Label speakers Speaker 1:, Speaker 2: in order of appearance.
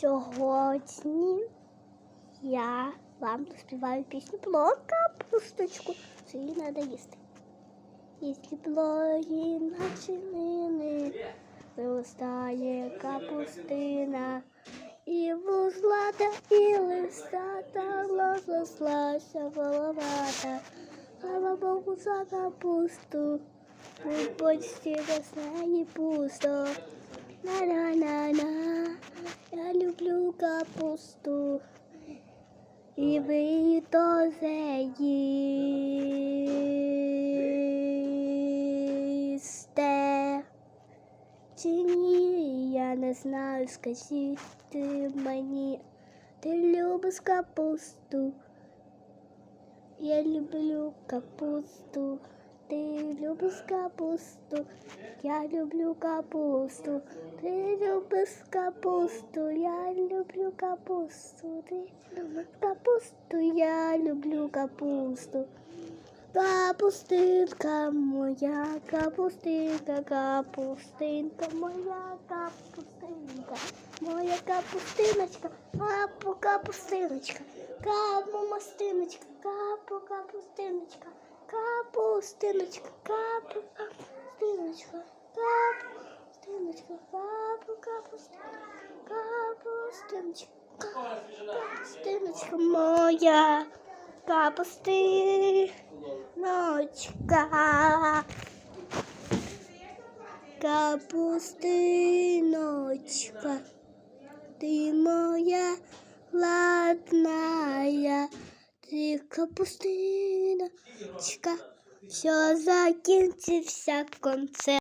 Speaker 1: Сьогодні я вам співаю пісню про капусточку. Це її треба їсти. Якщо блоги начинини, виростає капустина. І вузлата, і листата, розрослася головата. Слава Богу за капусту, у почті весна і пусто. На-на-на-на, я люблю капусту. І ви теж їсте. Чи ні, я не знаю, скажіть ти мені, ти любиш капусту. Я люблю капусту. Ти любиш капусту. Я люблю капусту. Ти любиш капусту. Я люблю капусту. Ти любиш капусту. Я люблю капусту. Капустинка моя, капустинка, капустинка моя, капустинка, моя капустиночка, капу, капустиночка, капу, мастиночка, капу, капустиночка, капустиночка, капу, капустиночка, капу, капустиночка, капустиночка, капустиночка моя, капустиночка. Капустиночка, ты моя ладная, ты капустиночка, все закінчився концерт.